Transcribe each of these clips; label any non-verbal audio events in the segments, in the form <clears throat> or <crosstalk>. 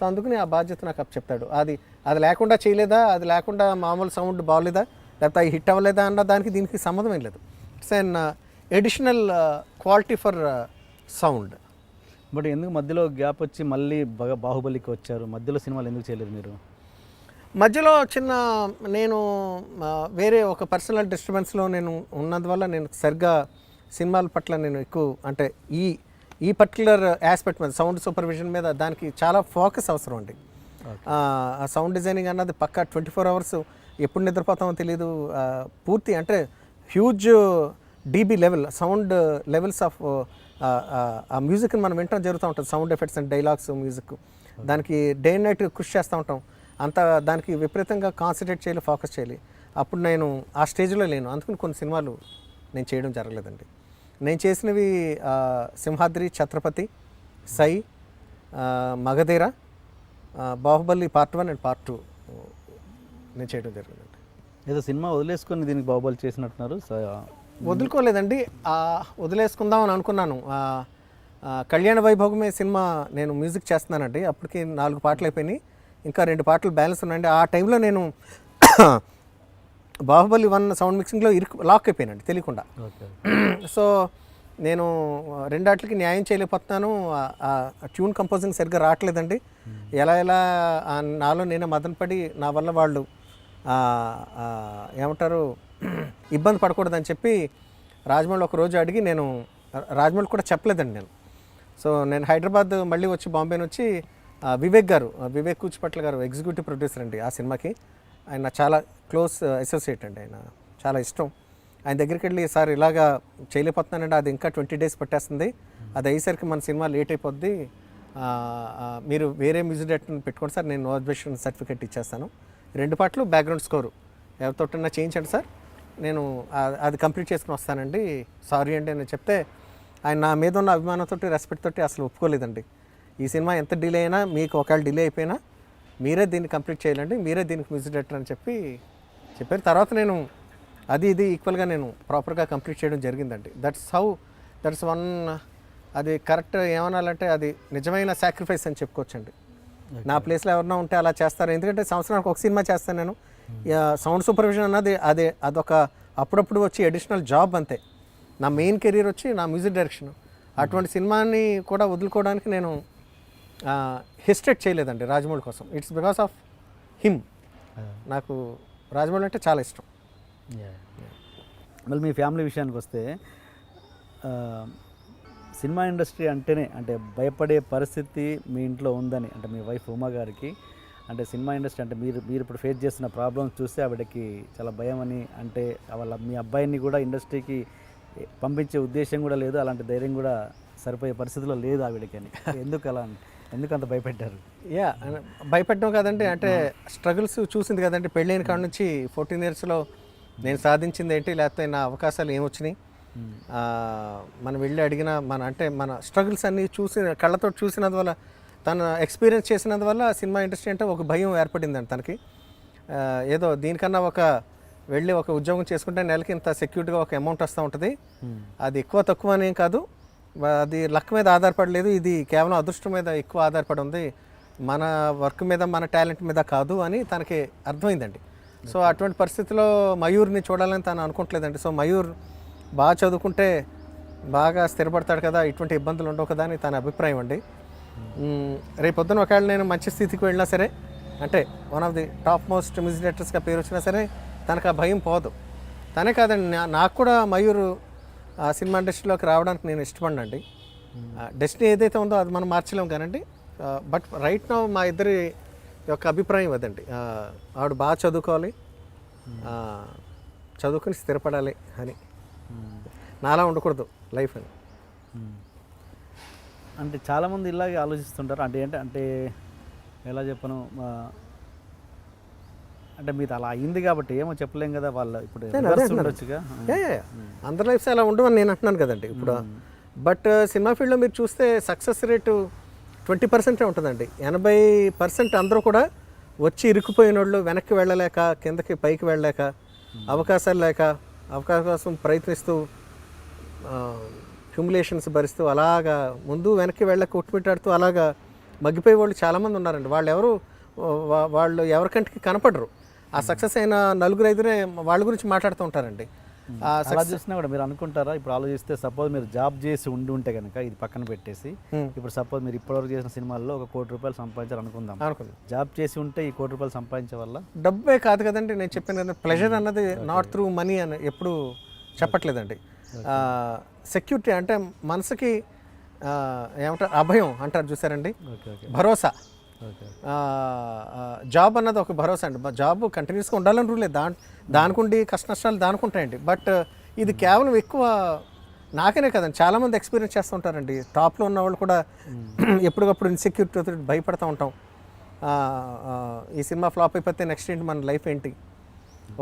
So అందుకని ఆ బాధ్యత నాకు అప్ చెప్తాడు అది అది లేకుండా చేయలేదా? అది లేకుండా మామూలు సౌండ్ బాగలేదా? లేకపోతే అవి హిట్ అవ్వలేదా అన్న దానికి దీనికి సంబంధం ఏం లేదు. It's an additional quality for sound but ఎందుకు మధ్యలో గ్యాప్ వచ్చి మళ్ళీ బా- బాహుబలికి వచ్చారు? మధ్యలో సినిమాలు ఎందుకు చేయలేదు మీరు? మధ్యలో చిన్న నేను వేరే ఒక పర్సనల్ డిస్టర్బెన్స్లో నేను ఉన్నందువల్ల నేను సరిగ్గా సినిమాల పట్ల నేను ఎక్కువ అంటే ఈ ఈ పర్టికులర్ ఆస్పెక్ట్ మీద సౌండ్ సూపర్విజన్ మీద దానికి చాలా ఫోకస్ అవసరం అండి. ఆ సౌండ్ డిజైనింగ్ అన్నది పక్కా ట్వంటీ ఫోర్ అవర్స్ ఎప్పుడు నిద్రపోతామో తెలియదు పూర్తి అంటే huge DB level sound levels of ఆ మ్యూజిక్ని మనం వింటడం జరుగుతూ ఉంటుంది. Sound effects and dialogues music దానికి డే అండ్ నైట్ కృషి చేస్తూ ఉంటాం. అంత దానికి విపరీతంగా కాన్సన్ట్రేట్ చేయాలి ఫోకస్ చేయాలి. అప్పుడు నేను ఆ స్టేజ్లో లేను. అందుకని కొన్ని సినిమాలు నేను చేయడం జరగలేదండి. నేను చేసినవి Simhadri Chhatrapati Sye Magadheera Baahubali part one and part two నేను చేయడం జరిగిందండి. ఏదో సినిమా వదిలేసుకొని దీనికి బాహుబలి చేసినట్టున్నారు స- వదులుకోలేదండి. వదిలేసుకుందాం అని అనుకున్నాను. కళ్యాణ వైభోగమే సినిమా నేను మ్యూజిక్ చేస్తున్నానండి. అప్పటికి నాలుగు పాటలు అయిపోయినాయి. ఇంకా రెండు పాటలు బ్యాలెన్స్ ఉన్నాయండి. ఆ టైంలో నేను బాహుబలి వన్ సౌండ్ మిక్సింగ్లో ఇరుకు లాక్ అయిపోయానండి తెలియకుండా. <clears throat> సో నేను రెండాట్లకి న్యాయం చేయలేకపోతున్నాను. ట్యూన్ కంపోజింగ్ సరిగ్గా రావట్లేదండి. ఎలా ఎలా నాలో నేనే మదన పడి నా వల్ల వాళ్ళు ఏమంటారు <clears throat> ఇబ్బంది పడకూడదని చెప్పి రాజమౌళి ఒక రోజు అడిగి నేను రాజమౌళి కూడా చెప్పలేదండి నేను. సో నేను హైదరాబాద్ మళ్ళీ వచ్చి బాంబేని వచ్చి ఆ, వివేక్ గారు వివేక్ కూచిపట్ల గారు ఎగ్జిక్యూటివ్ ప్రొడ్యూసర్ అండి ఆ సినిమాకి. ఆయన చాలా క్లోజ్ అసోసియేట్ అండి ఆయన. చాలా ఇష్టం. ఆయన దగ్గరికి వెళ్ళి సార్ ఇలాగా చేయలేకపోతున్నానండి అది ఇంకా ట్వంటీ డేస్ పట్టేస్తుంది. అది అయ్యేసరికి మన సినిమా లేట్ అయిపోద్ది. మీరు వేరే మ్యూజిక్ డైరెక్టర్ని పెట్టుకోండి సార్ నేను నో అబ్జెక్షన్ సర్టిఫికేట్ ఇచ్చేస్తాను. రెండు పాటలు బ్యాక్గ్రౌండ్ స్కోరు. ఎవరితోటన్నా చేయించండి సార్. నేను అది కంప్లీట్ చేసుకుని వస్తానండి. సారీ అండి అని చెప్తే ఆయన నా మీద ఉన్న అభిమానంతో రెస్పెక్ట్ తోటి అసలు ఒప్పుకోలేదండి. ఈ సినిమా ఎంత డిలే అయినా మీకు ఒకవేళ డిలే అయిపోయినా మీరే దీన్ని కంప్లీట్ చేయాలండి మీరే దీనికి మ్యూజిక్ డైరెక్టర్ అని చెప్పి చెప్పారు. తర్వాత నేను అది ఇది ఈక్వల్గా నేను ప్రాపర్గా కంప్లీట్ చేయడం జరిగిందండి. దట్స్ హౌ దట్స్ వన్ అది కరెక్ట్ ఏమనాలంటే అది నిజమైన సాక్రిఫైస్ అని చెప్పుకోవచ్చండి. నా ప్లేస్లో ఎవరన్నా ఉంటే అలా చేస్తారు. ఎందుకంటే సంవత్సరానికి ఒక సినిమా చేస్తాను నేను. సౌండ్ సూపర్విజన్ అన్నది అదే అదొక అప్పుడప్పుడు వచ్చి అడిషనల్ జాబ్ అంతే. నా మెయిన్ కెరీర్ వచ్చి నా మ్యూజిక్ డైరెక్షన్. అటువంటి సినిమాని కూడా వదులుకోవడానికి నేను హెస్టేట్ చేయలేదండి రాజమౌళి కోసం. ఇట్స్ బికాస్ ఆఫ్ హిమ్ నాకు రాజమౌళి అంటే చాలా ఇష్టం. మళ్ళీ మీ ఫ్యామిలీ విషయానికి వస్తే సినిమా ఇండస్ట్రీ అంటేనే అంటే భయపడే పరిస్థితి మీ ఇంట్లో ఉందని అంటే మీ వైఫ్ ఉమా గారికి అంటే సినిమా ఇండస్ట్రీ అంటే మీరు మీరు ఇప్పుడు ఫేస్ చేస్తున్న ప్రాబ్లమ్స్ చూస్తే ఆవిడకి చాలా భయం అని అంటే వాళ్ళ మీ అబ్బాయిని కూడా ఇండస్ట్రీకి పంపించే ఉద్దేశం కూడా లేదు అలాంటి ధైర్యం కూడా సరిపోయే పరిస్థితిలో లేదు ఆవిడకి అని. ఎందుకు అలా ఎందుకు అంత భయపెట్టారు యా భయపెట్టడం కదండి అంటే స్ట్రగుల్స్ చూసింది కదండి. పెళ్ళైన కాడ నుంచి ఫోర్టీన్ ఇయర్స్లో నేను సాధించింది ఏంటి లేకపోతే నా అవకాశాలు ఏమొచ్చినాయి? ఆ, మనం వెళ్ళి అడిగిన మన అంటే మన స్ట్రగుల్స్ అన్నీ చూసి కళ్ళతో చూసినందువల్ల తను ఎక్స్పీరియన్స్ చేసినందువల్ల సినిమా ఇండస్ట్రీ అంటే ఒక భయం ఏర్పడిందండి తనకి. ఏదో దీనికన్నా ఒక వెళ్ళి ఒక ఉద్యోగం చేసుకుంటే నెలకి ఇంత సెక్యూర్డ్గా ఒక అమౌంట్ వస్తూ ఉంటుంది. అది ఎక్కువ తక్కువ అనేం కాదు. అది లక్ మీద ఆధారపడలేదు. ఇది కేవలం అదృష్టం మీద ఎక్కువ ఆధారపడి ఉంది. మన వర్క్ మీద మన టాలెంట్ మీద కాదు అని తనకి అర్థమైందండి. సో అటువంటి పరిస్థితిలో మయూర్ని చూడాలని తను అనుకోవట్లేదండి సో మయూర్ బాగా చదువుకుంటే బాగా స్థిరపడతాడు కదా ఇటువంటి ఇబ్బందులు ఉండవు కదా అని తన అభిప్రాయం అండి. రేపొద్దున ఒకవేళ నేను మంచి స్థితికి వెళ్ళినా సరే అంటే one of the top most music డైరెక్టర్స్గా పేరు వచ్చినా సరే తనకు ఆ భయం పోదు. తనే కాదండి నా- నాకు కూడా మయూరు ఆ సినిమా ఇండస్ట్రీలోకి రావడానికి నేను ఇష్టపడినండి. డెస్టినీ ఏదైతే ఉందో అది మనం మార్చలేం కానండి. బట్ రైట్ నో మా ఇద్దరి యొక్క అభిప్రాయం అదండి. ఆవిడ బాగా చదువుకోవాలి. చదువుకుని స్థిరపడాలి అని. నాలా ఉండకూడదు లైఫ్ అని. అంటే చాలామంది ఇలాగే ఆలోచిస్తుంటారు. అంటే ఏంటి అంటే ఎలా చెప్పను అంటే మీది అలా అయింది కాబట్టి ఏమో చెప్పలేం కదా వాళ్ళు ఇప్పుడు. అందరి లైఫ్స్ అలా ఉండవని నేను అంటున్నాను కదండి ఇప్పుడు. బట్ సినిమా ఫీల్డ్లో మీరు చూస్తే సక్సెస్ రేటు ట్వంటీ పర్సెంటే ఉంటుందండి. ఎనభై పర్సెంట్ అందరూ కూడా వచ్చి ఇరుక్కుపోయిన వాళ్ళు వెనక్కి వెళ్ళలేక కిందకి పైకి వెళ్ళలేక అవకాశాలు లేక అవకాశం కోసం ప్రయత్నిస్తూ హ్యూమిలేషన్స్ భరిస్తూ అలాగా ముందు వెనక్కి వెళ్ళక కొట్టుమిట్టాడుతూ అలాగా మగ్గిపోయే వాళ్ళు చాలామంది ఉన్నారండి. వాళ్ళు ఎవరు వాళ్ళు ఎవరికంటికి కనపడరు. ఆ సక్సెస్ అయిన నలుగురు ఐదురే వాళ్ళ గురించి మాట్లాడుతూ ఉంటారండి. ఆ అలా చూసినా కూడా మీరు అనుకుంటారా? ఇప్పుడు ఆలోచిస్తే సపోజ్ మీరు జాబ్ చేసి ఉండి ఉంటే కనుక ఇది పక్కన పెట్టేసి. ఇప్పుడు సపోజ్ మీరు ఇప్పటివరకు చేసిన సినిమాల్లో ఒక కోటి రూపాయలు సంపాదించారు అనుకుందాం. జాబ్ చేసి ఉంటే ఈ కోటి రూపాయలు సంపాదించే వల్ల? డబ్బే కాదు కదండి నేను చెప్పాను కదా ప్లెజర్ అన్నది నాట్ త్రూ మనీ అని ఎప్పుడు చెప్పట్లేదండి. సెక్యూరిటీ అంటే మనసుకి ఏమంటారు అభయం అంటారు చూసారండి? Okay okay. భరోసా. జాబ్ అన్నది ఒక భరోసా అండి. జాబ్ కంటిన్యూస్గా ఉండాలని రూలే దాని దానికుండి కష్ట నష్టాలు దానికుంటాయండి. బట్ ఇది కేవలం ఎక్కువ నాకనే కదండి. చాలామంది ఎక్స్పీరియన్స్ చేస్తుంటారండి టాప్లో ఉన్న వాళ్ళు కూడా ఎప్పటికప్పుడు ఇన్సెక్యూరిటీ భయపడుతూ ఉంటాం. ఈ సినిమా ఫ్లాప్ అయిపోతే నెక్స్ట్ ఏంటి మన లైఫ్ ఏంటి?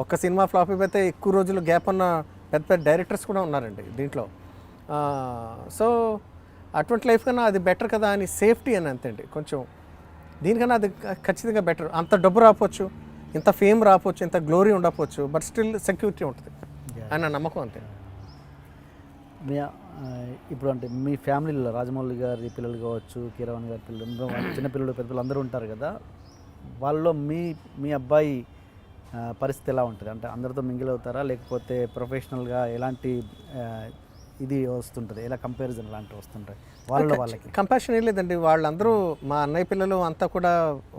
ఒక్క సినిమా ఫ్లాప్ అయిపోతే ఎక్కువ రోజులు గ్యాప్ ఉన్న పెద్ద పెద్ద డైరెక్టర్స్ కూడా ఉన్నారండి దీంట్లో. సో అటువంటి లైఫ్ కన్నా అది బెటర్ కదా అని సేఫ్టీ అని అంతేండి కొంచెం దీనికన్నా అది ఖచ్చితంగా బెటర్ అంత డబ్బు రాకపోవచ్చు ఇంత ఫేమ్ రాకపోవచ్చు ఇంత గ్లోరీ ఉండకపోవచ్చు బట్ స్టిల్ సెక్యూరిటీ ఉంటుంది. అని నమ్మకం అంతే. ఇప్పుడు అంటే మీ ఫ్యామిలీలో రాజమౌళి గారి పిల్లలు కావచ్చు కీరవాణి గారి పిల్లలు అందరూ చిన్న పిల్లలు పెద్ద పిల్లలు అందరూ ఉంటారు కదా వాళ్ళలో మీ మీ అబ్బాయి పరిస్థితి ఎలా ఉంటుంది? అంటే అందరితో మింగిల్ అవుతారా? లేకపోతే ప్రొఫెషనల్గా ఎలాంటి ఇది వస్తుంటుంది. ఎలా కంపారిజన్ లాంటివి వస్తుంటాయి. వాళ్ళలో వాళ్ళకి. కంపాషన్ ఏం లేదండి. వాళ్ళందరూ మా అన్నయ్య పిల్లలు అంతా కూడా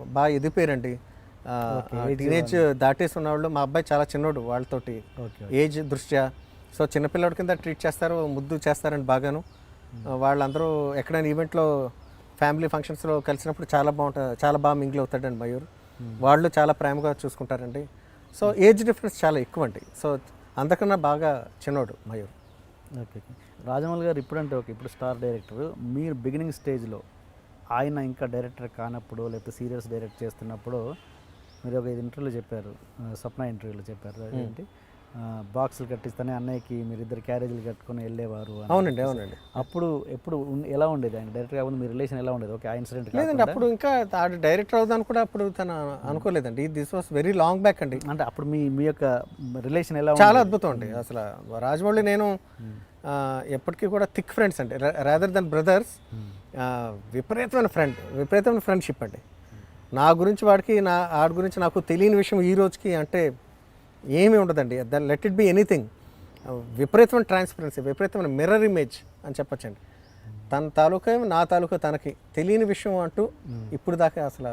బాగా ఎదిగిపోయారండి. టీనేజ్ దాటేసి ఉన్నవాళ్ళు. మా అబ్బాయి చాలా చిన్నోడు వాళ్ళతోటి. ఏజ్ దృష్ట్యా. సో చిన్నపిల్లడి కింద ట్రీట్ చేస్తారు. ముద్దు చేస్తారండి బాగాను. వాళ్ళందరూ ఎక్కడైనా ఈవెంట్లో ఫ్యామిలీ ఫంక్షన్స్లో కలిసినప్పుడు చాలా బాగుంటుంది. చాలా బాగా మింగిల్ అవుతాడండి మయూర్. వాళ్ళు చాలా ప్రేమగా చూసుకుంటారండి. సో ఏజ్ డిఫరెన్స్ చాలా ఎక్కువ అండి సో అందకన్నా బాగా చిన్నోడు మయూర్. Okay okay. రాజమౌళి గారు ఇప్పుడంటే ఓకే ఇప్పుడు స్టార్ డైరెక్టర్. మీరు బిగినింగ్ స్టేజ్లో ఆయన ఇంకా డైరెక్టర్ కానప్పుడు లేకపోతే సీరియల్స్ డైరెక్ట్ చేస్తున్నప్పుడు మీరు ఒక ఇంటర్వ్యూలో చెప్పారు స్వప్న ఇంటర్వ్యూలో చెప్పారు. ఏంటి బాక్సులు కట్టిస్తేనే అన్నయ్యకి మీరు ఇద్దరు క్యారేజీలు కట్టుకొని వెళ్ళేవారు. అవునండి అవునండి. అప్పుడు ఎప్పుడు ఎలా ఉండేది? ఆయన డైరెక్టర్ కాకుండా మీ రిలేషన్ ఎలా ఉండేది? ఓకే ఆ ఇన్సిడెంట్ లేదండి అప్పుడు ఇంకా ఆడు డైరెక్టర్ అవుదాను కూడా అప్పుడు తను అనుకోలేదండి. This was very long back అండి. అంటే అప్పుడు మీ మీ యొక్క రిలేషన్ ఎలా చాలా అద్భుతం అండి. అసలు రాజమౌళి నేను ఎప్పటికీ కూడా థిక్ ఫ్రెండ్స్ అండి. రాదర్ దెన్ బ్రదర్స్ విపరీతమైన ఫ్రెండ్ విపరీతమైన ఫ్రెండ్షిప్ అండి. నా గురించి వాడికి నా ఆడి గురించి నాకు తెలియని విషయం ఈ రోజుకి అంటే ఏమీ ఉండదండి. Let it be anything. విపరీతమైన ట్రాన్స్పరెన్సీ విపరీతమైన మిర్రర్ ఇమేజ్ అని చెప్పొచ్చండి. తన తాలూకా నా తాలూకా తనకి తెలియని విషయం అంటూ ఇప్పుడు దాకా అసలు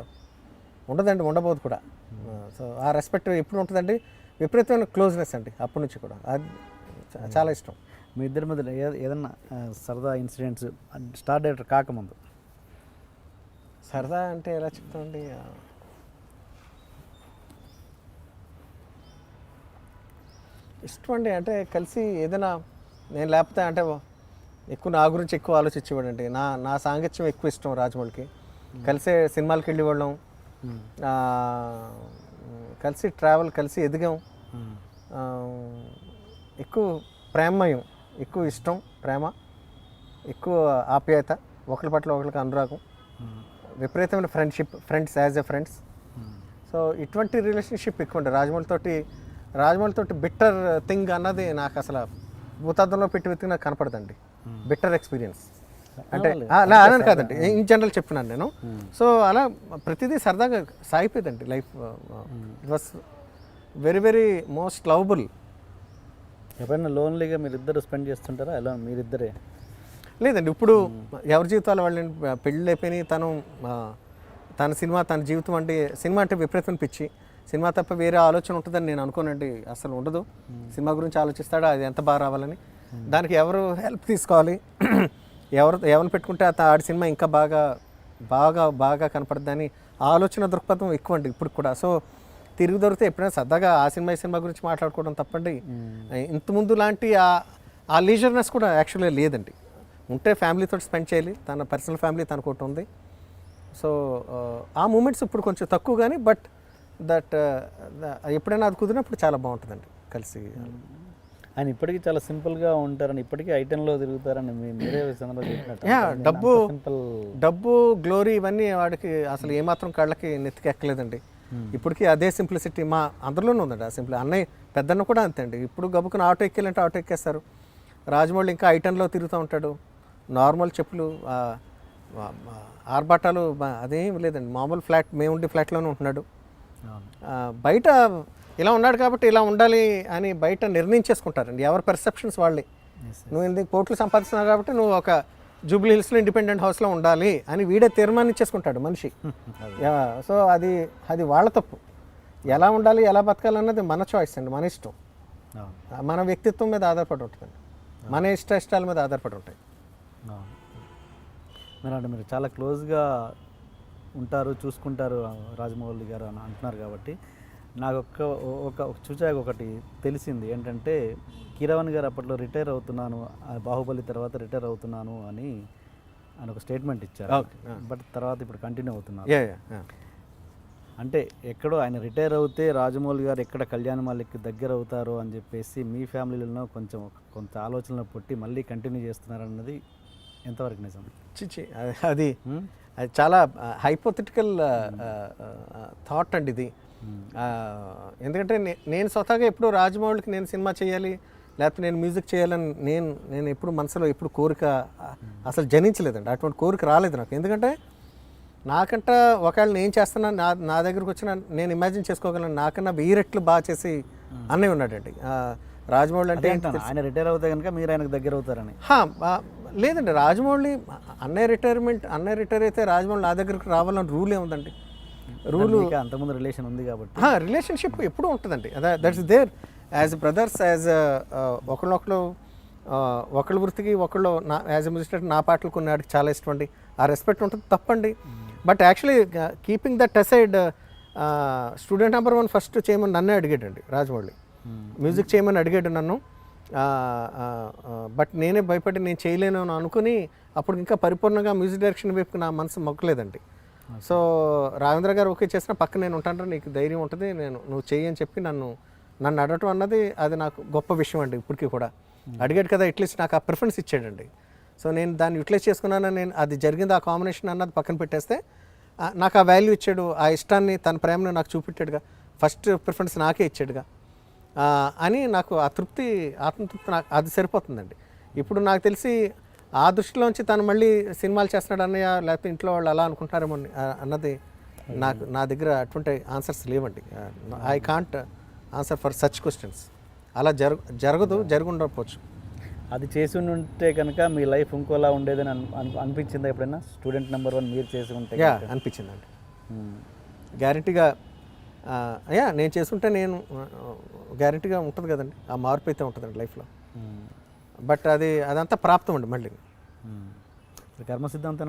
ఉండదండి ఉండబోదు కూడా. సో ఆ రెస్పెక్ట్ ఎప్పుడు ఉంటుందండి? విపరీతమైన క్లోజ్నెస్ అండి అప్పటి నుంచి కూడా. అది చాలా ఇష్టం. మీ ఇద్దరి మధ్య ఏదన్నా సరదా ఇన్సిడెంట్స్ స్టార్ డైరెక్టర్ కాకముందు. సరదా అంటే ఎలా చెప్తామండి? ఇష్టం అండి. అంటే కలిసి ఏదైనా నేను లేకపోతే అంటే ఎక్కువ నా గురించి ఎక్కువ ఆలోచించేవాడండి. నా నా సాంగత్యం ఎక్కువ ఇష్టం రాజమౌళికి. కలిసే సినిమాలకి వెళ్ళేవాళ్ళం. ఆ, కలిసి ట్రావెల్ కలిసి ఎదిగాం. ఎక్కువ ప్రేమమయం ఎక్కువ ఇష్టం ప్రేమ ఎక్కువ ఆప్యాయత ఒకరి పట్ల ఒకరికి అనురాగం విపరీతమైన friendship friends as a friends. So ఇటువంటి రిలేషన్షిప్ ఎక్కువ ఉంటుంది రాజమౌళి తోటి రాజమౌళి తోటి బిట్టర్ థింగ్ అన్నది నాకు అసలు భూతార్థంలో పెట్టి వెతికి నాకు కనపడదండి. Bitter experience. అంటే అలా కాదండి. ఇన్ జనరల్ చెప్తున్నాను నేను. సో అలా ప్రతిదీ సరదాగా సాగిపోయిందండి life. It was very very most lovable ఎప్పుడైనా లోన్లీగా మీరు ఇద్దరు స్పెండ్ చేస్తుంటారా? ఎలా మీరిద్దరే? లేదండి ఇప్పుడు ఎవరి జీవితాలు వాళ్ళని పెళ్ళి అయిపోయినాయి తను తన సినిమా తన జీవితం అంటే సినిమా అంటే విపరీతం పిచ్చి. సినిమా తప్ప వేరే ఆలోచన ఉంటుందని నేను అనుకోనండి. అసలు ఉండదు. సినిమా గురించి ఆలోచిస్తాడా? అది ఎంత బాగా రావాలని? దానికి ఎవరు హెల్ప్ తీసుకోవాలి? <clears throat> ఎవరు ఎవరిని పెట్టుకుంటే ఆడి సినిమా ఇంకా బాగా బాగా బాగా కనపడుతుందని ఆలోచన దృక్పథం ఎక్కువ అండి ఇప్పుడు కూడా. సో తిరిగి దొరికితే ఎప్పుడైనా సరదాగా ఆ సినిమా ఈ సినిమా గురించి మాట్లాడుకోవడం తప్పండి. ఇంతకుముందు లాంటి ఆ- ఆ లీజర్నెస్ కూడా యాక్చువల్గా లేదండి. ఉంటే ఫ్యామిలీతో స్పెండ్ చేయాలి. తన పర్సనల్ ఫ్యామిలీ తనకు ఒకటి ఉంది. సో ఆ మూమెంట్స్ ఇప్పుడు కొంచెం తక్కువ కానీ బట్ దట్ ఎప్పుడైనా అది కుదిరినప్పుడు చాలా బాగుంటుందండి కలిసి. ఆయన ఇప్పటికీ చాలా సింపుల్గా ఉంటారని ఇప్పటికీ ఐటెంలో తిరుగుతారని మీరే చెప్పినట్టు డబ్బు డబ్బు గ్లోరీ ఇవన్నీ వాడికి అసలు ఏమాత్రం కళ్ళకి నెత్తికి ఎక్కలేదండి ఇప్పటికీ అదే సింప్లిసిటీ మా అందరిలోనే ఉందండి. ఆ సింప్లి అన్నయ్య పెద్దన్న కూడా అంతే అండి. ఇప్పుడు గబుకుని ఆటో ఎక్కాలంటే ఆటో ఎక్కేస్తారు. రాజమౌళి ఇంకా ఐటన్లో తిరుగుతూ ఉంటాడు. నార్మల్ చెప్పులు ఆ, ఆ, ఆర్భాటాలు బ- అదేం లేదండి. మామూలు ఫ్లాట్ మేము ఉండే ఫ్లాట్లోనే ఉంటున్నాడు. బయట ఇలా ఉన్నాడు కాబట్టి ఇలా ఉండాలి అని బయట నిర్ణయించేసుకుంటారండి. ఎవరి పర్సెప్షన్స్ వాళ్ళే. నువ్వు ఎందుకు కోట్లు సంపాదిస్తున్నావు కాబట్టి నువ్వు ఒక జూబ్లీ హిల్స్లో ఇండిపెండెంట్ హౌస్లో ఉండాలి అని వీడే తీర్మానించేసుకుంటాడు మనిషి. <laughs> సో అది అది వాళ్ళ తప్పు. ఎలా ఉండాలి ఎలా బతకాలన్నది మన చాయిస్ అండి మన ఇష్టం. మన వ్యక్తిత్వం మీద ఆధారపడి ఉంటుందండి. మన ఇష్ట ఇష్టాల మీద ఆధారపడి ఉంటాయి. అవును. మీరు అంటే మీరు చాలా క్లోజ్గా ఉంటారు చూసుకుంటారు రాజమౌళి గారు అని అంటున్నారు కాబట్టి నాకు ఒక్క ఒక చూచాక ఒకటి తెలిసింది ఏంటంటే కీరవాణి గారు అప్పట్లో రిటైర్ అవుతున్నాను ఆ బాహుబలి తర్వాత రిటైర్ అవుతున్నాను అని అని ఒక స్టేట్మెంట్ ఇచ్చారు. బట్ తర్వాత ఇప్పుడు కంటిన్యూ అవుతున్నారు. అంటే ఎక్కడో ఆయన రిటైర్ అవుతే రాజమౌళి గారు ఎక్కడ కళ్యాణ మాలిక్ దగ్గర అవుతారో అని చెప్పేసి మీ ఫ్యామిలీలో కొంచెం కొంత ఆలోచనలు పుట్టి మళ్ళీ కంటిన్యూ చేస్తున్నారన్నది ఎంతవరకు నిజం? చిచి అది- అది చాలా హైపోథెటికల్ థాట్ అండి ఇది. ఎందుకంటే నేను స్వతహాగా ఎప్పుడు రాజమౌళికి నేను సినిమా చేయాలి లేకపోతే నేను మ్యూజిక్ చేయాలని నేను నేను ఎప్పుడు మనసులో ఎప్పుడు కోరిక అసలు జనించలేదండి. అటువంటి కోరిక రాలేదు నాకు. ఎందుకంటే నాకంట ఒకవేళ నేను చేస్తున్నా నా నా దగ్గరకు వచ్చిన నేను ఇమాజిన్ చేసుకోగలను నాకన్నా వెయ్యి రెట్లు బాగా చేసి అన్నయ్య ఉన్నాడండి. రాజమౌళి అంటే ఆయన రిటైర్ అవుతే కనుక మీరు ఆయనకు దగ్గర అవుతారని. లేదండి రాజమౌళి అన్నయ్య రిటైర్మెంట్ అన్నయ్య రిటైర్ అయితే రాజమౌళి నా దగ్గరకు రావాలని రూల్ ఏముందండి? రూలు అంతకుముందు రిలేషన్ ఉంది కాబట్టి. రిలేషన్షిప్ ఎప్పుడూ ఉంటుందండి. అదే that's there as brothers as ఒకళ్ళొకళ్ళు ఒకళ్ళ వృత్తికి ఒకళ్ళు నా యాజ్ ఎ మ్యూజిక్ నా పాటలు కొన్ని ఆడికి చాలా ఇష్టం అండి. ఆ రెస్పెక్ట్ ఉంటుంది తప్పండి. But actually keeping that aside student number one first చేయమని నన్నే అడిగాడండి రాజమౌళి. మ్యూజిక్ చేయమని అడిగాడు నన్ను. బట్ నేనే భయపడి నేను చేయలేను అని అనుకుని అప్పుడు ఇంకా పరిపూర్ణంగా మ్యూజిక్ డైరెక్షన్ వైపు నా మనసు మొక్కలేదండి. సో రావేంద్ర గారు ఓకే చేసిన పక్క నేను ఉంటాను నీకు ధైర్యం ఉంటుంది నేను నువ్వు చెయ్యి అని చెప్పి నన్ను నన్ను అడగటం అన్నది అది నాకు గొప్ప విషయం అండి ఇప్పటికీ కూడా. అడిగాడు కదా అట్లీస్ట్ నాకు ఆ ప్రిఫరెన్స్ ఇచ్చాడండి. సో నేను దాన్ని యూటిలైజ్ చేసుకున్నాను నేను అది జరిగింది ఆ కాంబినేషన్ అన్నది పక్కన పెట్టేస్తే నాకు ఆ వాల్యూ ఇచ్చాడు ఆ ఇష్టాన్ని తన ప్రేమను నాకు చూపెట్టాడుగా. ఫస్ట్ ప్రిఫరెన్స్ నాకే ఇచ్చాడుగా. అని నాకు ఆ తృప్తి ఆత్మతృప్తి నాకు అది సరిపోతుందండి. ఇప్పుడు నాకు తెలిసి ఆ దృష్టిలోంచి తను మళ్ళీ సినిమాలు చేస్తున్నాడు అన్నయ్య లేకపోతే ఇంట్లో వాళ్ళు అలా అనుకుంటారేమో అని, అన్నది నాకు నా దగ్గర అటువంటి ఆన్సర్స్ లేవండి. I can't answer for such questions అలా జరగ జరగదు జరుగుండకపోవచ్చు. అది చేసి ఉంటే కనుక మీ లైఫ్ ఇంకోలా ఉండేదని అన్- అన్- అనిపించిందా ఎప్పుడైనా స్టూడెంట్ నెంబర్ వన్ మీరు చేసి ఉంటే? అనిపించిందండి. గ్యారంటీగా యా నేను చేసుకుంటే నేను గ్యారంటీగా ఉంటుంది కదండి ఆ మార్పు అయితే ఉంటుందండి లైఫ్లో. బట్ అది అదంతా ప్రాప్తం అండి మళ్ళీ. కర్మ సిద్ధాంతం